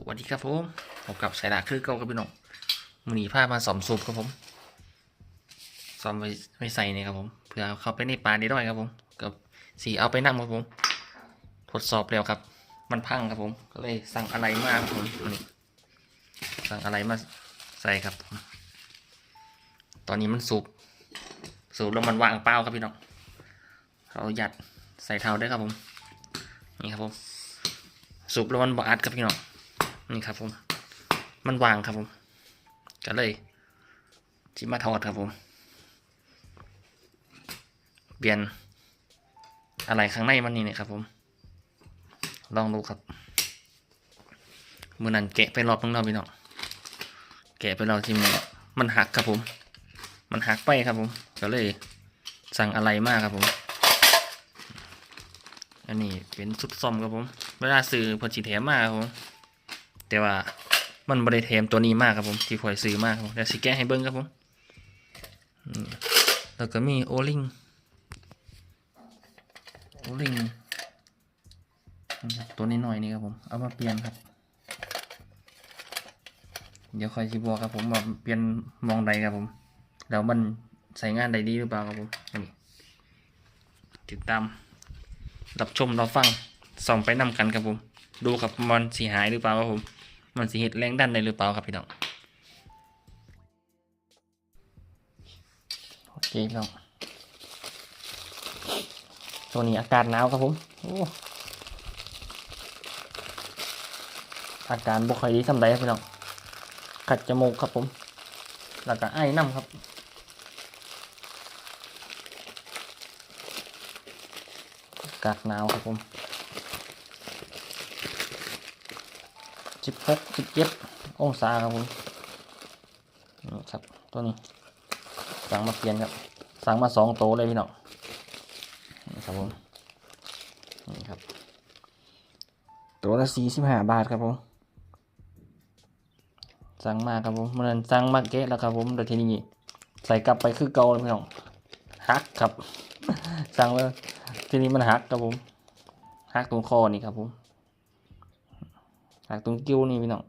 สวัสดีครับผมผมกับสายดาคือเก่ากับพี่น้องมือหนีผ้ามาสอมสูบครับผมสอมไว้ไว้ใส่นี่ครับผมเพื่อเอาเข้าไปในปลาได้ด้วยครับผมกับสีเอาไปนั่งครับผมทดสอบแล้วครับ มันพังครับผมก็เลยสั่งอะไรมาครับผมนี่สั่งอะไรมาใส่ครับผมตอนนี้มันสูบสูบแล้วมันว่างเปล่าครับพี่น้องเราหยัดใส่เท้าได้ครับผมนี่ครับผมสูบแล้วมันบอัดครับพี่น้อง นี่ครับผม มันวางครับผมก็เลยจิมาถอดครับผม เปลี่ยนอะไรข้างในมันนี่เนี่ยครับผม ลองดูครับมือนั้นแกะไปรอบนึงแล้วพี่น้องแกะไปรอบที่มันมันหักครับผม มันหักไปครับผม ก็เลยสั่งอะไรมากครับผมอันนี้เป็นสุดซอมครับผมเวลาซื้อพอจีแถมมากครับผม แต่ว่ามันบริเทมตัวนี้มากครับผมที่คอยซื้อมากครับผมเดี๋ยวสิแกะให้เบิ้งครับผมแล้วก็มีโอลิงโอลิงตัวนี้หน่อยนี่ครับผมเอามาเปลี่ยนครับ เดี๋ยวคอยชิบอกครับผมว่าเปลี่ยนมองใดครับผมแล้วมันใส่งานได้ดีหรือเปล่าครับผมนนี้ติดตามรับชมเราฟังส่องไปนำกันครับผม ดูครับมันสีหายหรือเปล่าครับผม มันสีเห็ดแรงดันได้หรือเปล่าครับพี่น้องโอเคพี่น้องตัวนี้อากาศหนาวครับผมอาการบุคอยดีทำไรครับพี่น้องขัดจมูกครับผม แล้วก็ไอ้น้ำครับอากาศหนาวครับผม สิบหกสิบเจ็ดองศาครับผมนี่ครับตัวนี้ สั่งมาเปลี่ยนครับ สั่งมาสองโตเลยพี่น้องนี่ครับผมนี่ครับ ตัวละสี่สิบห้าบาทครับผมสั่งมาครับผมมันสั่งมาเกะแล้วครับผมโดยที่นี่ใส่กลับไปคือเก่าเลยพี่น้องฮักครับ สั่งเลยทีนี้มันหักครับผมหักตรงคอนี่ครับผม หักตรงกิ้วนี่พี่น้อง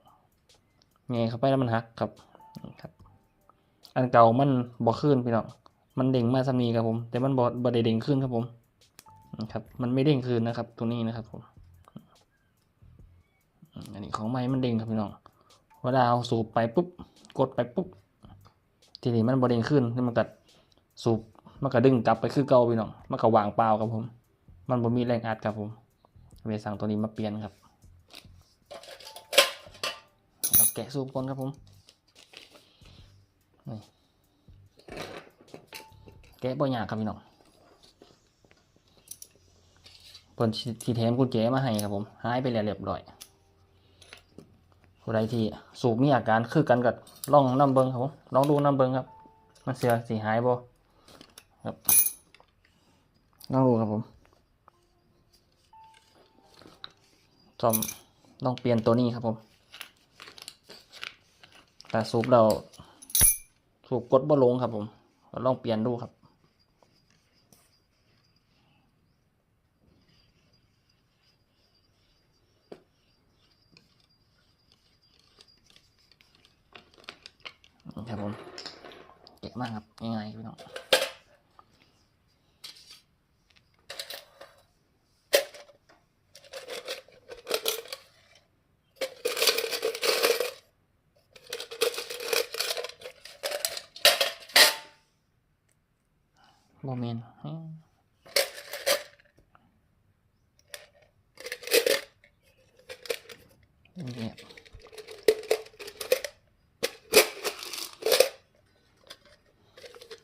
ไงเข้าไปแล้วมันหักครับครับ อันเก่ามันบ่ขึ้นพี่น้องมันเด้งมาสามีครับผม แต่มันบ่บ่ได้เด้งขึ้นครับผมนะครับ มันไม่เด้งคืนนะครับ ตัวนี้นะครับผมอันนี้ของใหม่มันเด้งครับพี่น้องเวลาเอาสูบไปปุ๊บกดไปปุ๊บทีนี้มันบ่เด้งขึ้นนี่มันก็สูบมันก็ดึงกลับไปคือเก่าพี่น้องมันก็วางเปล่าครับผม มันบ่มีแรงอัดครับผมเลยสั่งตัวนี้มาเปลี่ยนครับ เราแกะสูบก่อนครับผมนี่แกะบ่ยากครับพี่น้องเพิ่นสีแถมกุญแจมาให้ครับผมหายไปแล้วเรียบร้อยผู้ใดที่สูบมีอาการคือกันกับลองน้ำเบิงครับผมลองดูน้ำเบิงครับ มันเสียสีหายบ่ครับลองดูครับผมจอมลองเปลี่ยนตัวนี้ครับผม แต่สูบเราถูกกดบ่ลงครับผมก็ลองเปลี่ยนดูครับ ครับผมเก่งมากครับง่ายๆพี่น้อง โมเมนอืมนี่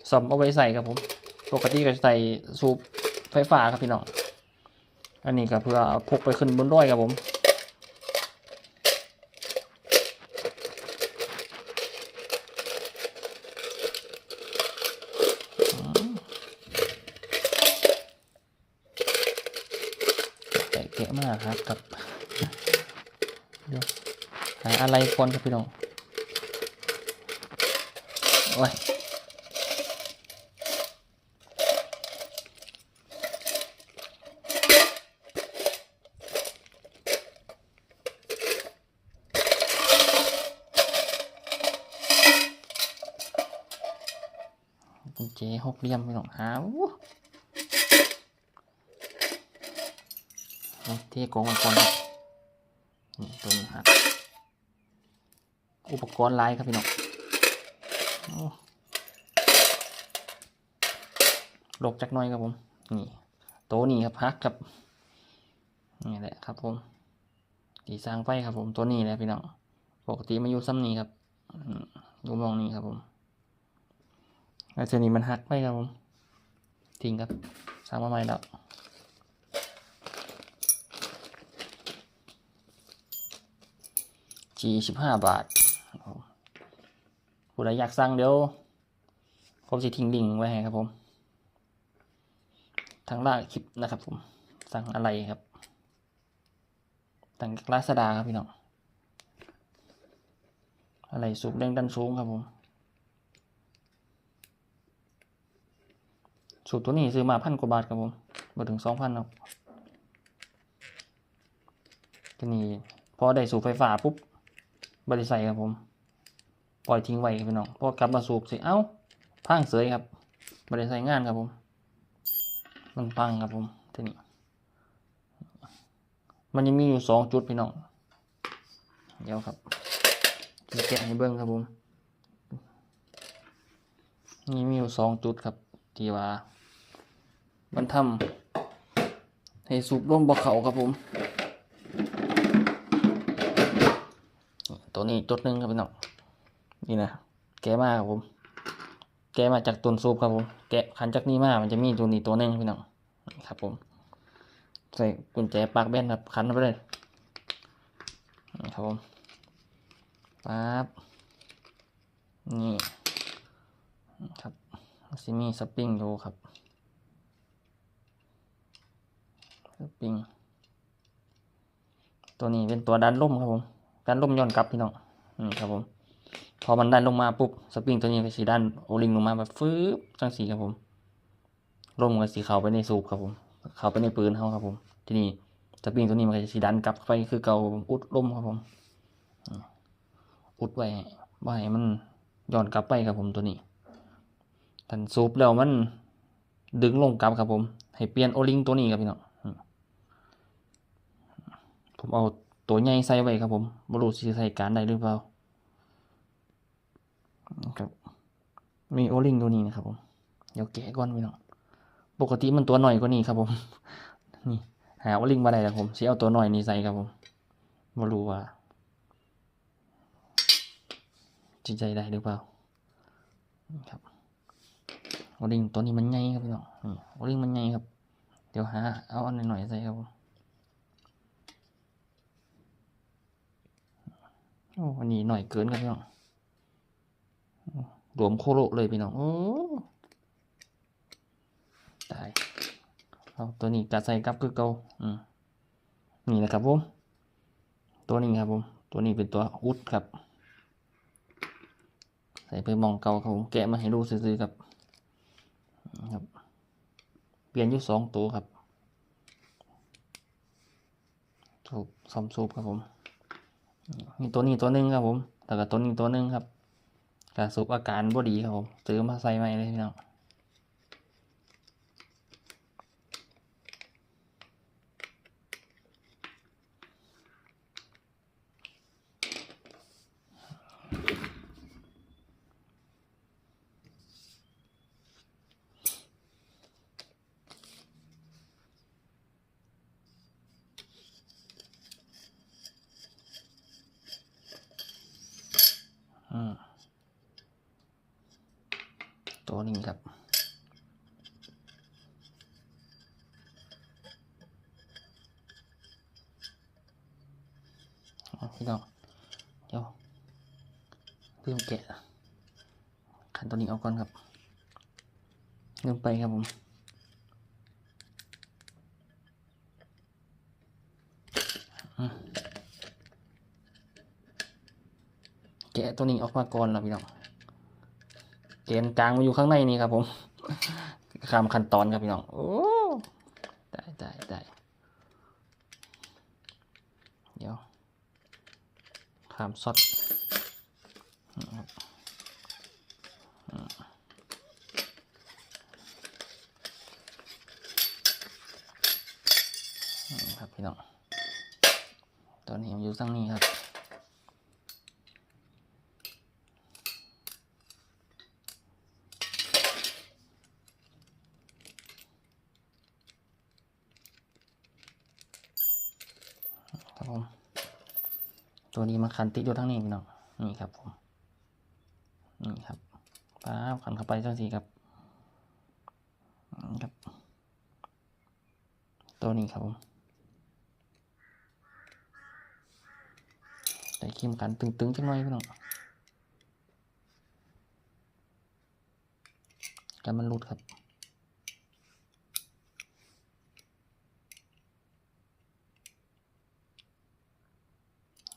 สอมเอาไว้ใส่ครับผม ปกติก็จะใส่สูบไฟฟ้าครับพี่น้อง อันนี้ก็เพื่อพกไปขึ้นบนร้อยครับผม มากครับกับหาอะไรก่นครับพี่น้องโอ้ยเจ๊หกเลี่ยมพี่น้องฮาว เอาเทกองไว้ก่อนครับนี่ตัวนี้ครับอุปกรณ์ลายครับพี่น้องหลบจักหน่อยครับผม นี่โตนี้ครับพักครับ นี่แหละครับผมที่สร้างไฟครับผมตัวนี้แหละพี่น้อง ปกติมาอยู่ซ้ำนี้ครับอยู่มองนี้ครับผมแล้วตัวนี้มันหักไปครับผมทิ้งครับสร้างมาใหม่แล้ว จีสิบห้าบาทผู้ใดอยากสั่งเดี๋ยวผมจะทิ้งลิงก์ไว้ให้ครับผม ทางล่างคลิปนะครับผม สั่งอะไรครับสั่งลาซาดาครับพี่น้อง อะไรสูบแรงดันสูงครับผมสูบตัวนี้ซื้อมาพันกว่าบาทครับผมมาถึงสองพันครับทีนี้พอได้สูบไฟฟ้าปุ๊บ บริใส่ครับผม ปล่อยทิ้งไว้ครับพี่น้องพอกลับมาสูบสิเอ้าพังเสยครับบริใส่งานครับผม มันพังครับผมทีนี้มันยังมีอยู่สองจุดพี่น้องเดี๋ยวครับจะแกะให้เบิ้งครับผมนี่มีอยู่สองจุดครับที่ว่า มันทำให้สูบร่มบ่เขาครับผม ตัวนี้จุดหนึ่งครับพี่น้องนี่นะแกะมาครับผม แกะมาจากต้นสูบครับผม แกะขันจากนี้มา มันจะมีตัวนี้ตัวหนึงพี่น้องครับผม ใส่กุญแจปากแบนครับขันไปเลยครับผมปั๊บนี่ครับซิมีสปริงดูครับสปริงตัวนี้เป็นตัวดันล่มครับผม ดันล่มย้อนกลับพี่น้องอืมครับผม พอมันดันลงมาปุ๊บสปริงตัวนี้ก็สีดันโอลิงลงมาแบบฟื้บจังสีครับผมล่มก็สีข้าไปในสูบครับผมข้าไปในปืนเขาครับผม ทีนี้สปริงตัวนี้มันก็จะสีดันกลับไปคือเกาอุดลมครับผม อุดไว้บ่ให้มันย้อนกลับไปครับผมตัวนี้ทันสูบแล้วมันดึงลงกลับครับผม ให้เปลี่ยนโอลิงตัวนี้ครับพี่น้องผมเอา ตัวใหญ่ใส่ไว้ครับผมบรูสิใส่การได้หรือเปล่าครับมีโอลิงตัวนี้นะครับผมเดี๋ยวแกะก่อนพี่น้องปกติมันตัวหน่อยกว่านี้ครับผมนี่หาว่าลิงมาได้แล้วผมสิเอาตัวหน่อยนี้ใส่ครับผมไม่รู้ว่าจิตใจได้หรือเปล่าครับวอลิงตัวนี้มันใหญ่ครับพี่น้องนี่วอลิงมันใหญ่ครับ เดี๋ยวหาเอาอันหน่อยๆใส่ครับผม โอ้อันนี้หน่อยเกินครับพี่น้องรวมโคโลเลยพี่น้องโอ้ตายเอาตัวนี้กัดใส่กับคือเกาอืมนี่นะครับผม ตัวนี้ครับผม ตัวนี้เป็นตัวอุดครับ ใส่ไปมองเกาครับผม แกะมาให้ดูซื่อๆครับ ครับ เปลี่ยนอยู่สองตัวครับสูบซ่อมสูบครับผม มีตัวนี้ตัวหนึงครับผมแต่ก็ตัวนี้ตัวหนึงครับกระสุบอาการบ่ดีครับผมซื้อมาใส่ใหม่เลยพี่น้อง อืม ตัวนี้ครับพี่น้องเดี๋ยวลืมแกะขันตัวนี้เอาก่อนครับลืมไปครับผมแกะตัวนี้ออกมาก่อนนะพี่น้อง เกณฑ์กลางมาอยู่ข้างในนี่ครับผมข้ามขั้นตอนครับพี่น้อง โอ้ได้ได้ได้เดี๋ยวข้ามซอดอืมครับอืม ผมอยู่ตั้งนี้ครับ ครับผมตัวนี้มาขันติดอยู่ทั้งนี้พี่น้องนี่ครับผมนี่ครับป้าบขันเข้าไปเจ้าสีครับนี่ครับ ตัวนี้ครับผมใส่เข้มกันตึงๆจังหน่อยพี่น้องกันมันหลุดครับ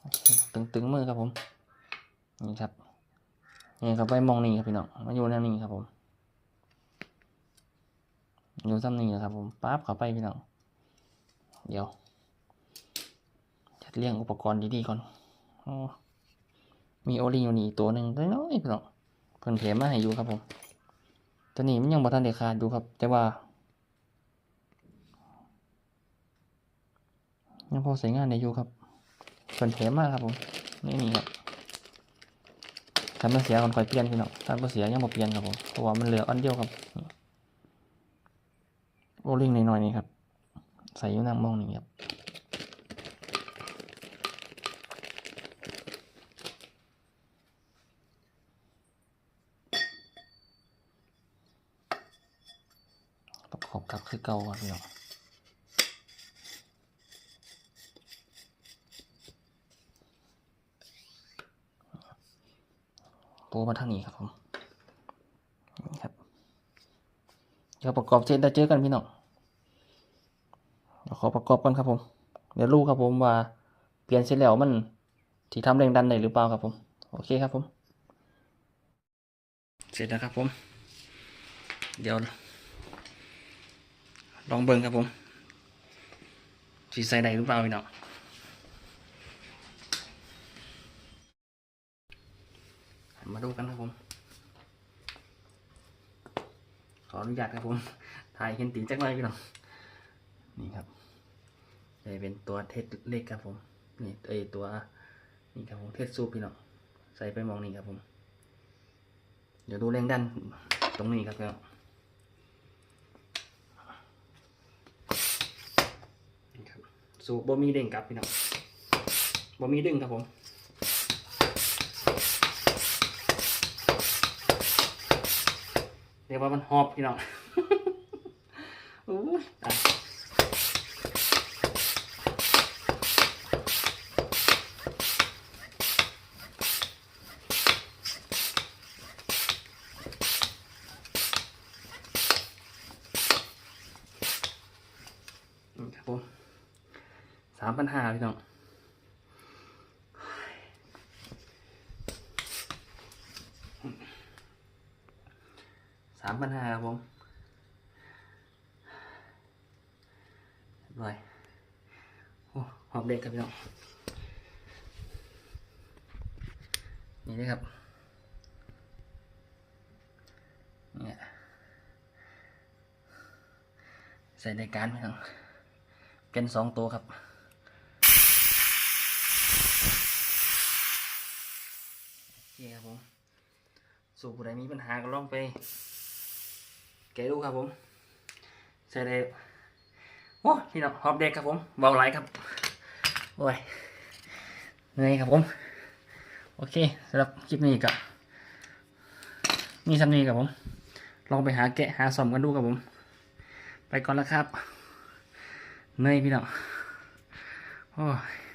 โอเค ตึงๆมือครับผมนี่ครับนี่ครับไปมองนี่ครับพี่น้องมาอยู่แนวนี้ครับผมอยู่ซ้ำนี่นะครับผมปั๊บเข้าไปพี่น้องเดี๋ยวจัดเรียงอุปกรณ์ดีๆก่อนอมีโอลิงอยู่นี่ตัวหนึ่งน้อยๆพี่น้องเพิ่นเถมมาให้อยู่ครับผมตัวนี้มันยังบ่ทันได้ขาดอยู่ครับ แต่ว่ายังพอใช้งานได้อยู่ครับ เพิ่นเถมมากครับผมนี่นี่ครับถ้ามันเสียก่อนคอยเปลี่ยนพี่น้องถ้ามันเสียยังบ่เปลี่ยนครับผมเพราะว่ามันเหลืออันเดียวครับโอลิงหน่อยๆนี่ครับ ใส่อยู่นั่งมองนี่ครับประกอบกับคือเก่าครับพี่น้อง ปมาทางนี้ครับผมนี่ครับเดี๋ยวประกอบเสร็จแล้วเจอกันพี่น้องเดี๋ยวขอประกอบกันครับผม เดี๋ยวรู้ครับผมว่าเปลี่ยนเสร็จแล้วมันที่ทำแรงดันได้หรือเปล่าครับผม โอเคครับผม เสร็จแล้วครับผม เดี๋ยว ลองเบิ่งครับผมสีใส่ได้หรือเปล่าพี่น้อง มาดูกันครับผม ขออนุญาตครับผม ถ่ายเห็นตีจักหน่อยพี่น้อง นี่ครับจะเป็นตัวเทสเล็กครับผม นี่เอตัว นี่ครับผมเทสซูปพี่น้อง ใส่ไปมองนี่ครับผม เดี๋ยวดูแรงดันตรงนี้ครับพี่น้องนี่ครับสูบบ่มีเด้งกลับพี่น้องบ่มีดึงครับผม เรียกว่ามันหอบพี่น้องโอ้ตายครับผมสามปัญหาพี่น้อง สามปัญหาครับผมเรียบร้อยโอ้หอบเด็กครับพี่น้อง นี่เลยครับ เนี่ย ใส่ในการพี่น้อง เป็นสองตัวครับโอเคครับผม สูบผู้ใดมีปัญหาก็ลองไป กดูครับผมใส่ได้โอ้พี่น้องหอบเด็กครับผมเบาไหลครับโอ้ยเหนื่อยครับผม โอเคสำหรับคลิปนี้ก็มีสำนีกับผม ลองไปหาแกะหาสมกันดูครับผม ไปก่อนแล้วครับเหนื่อยพี่น้องโอ้ย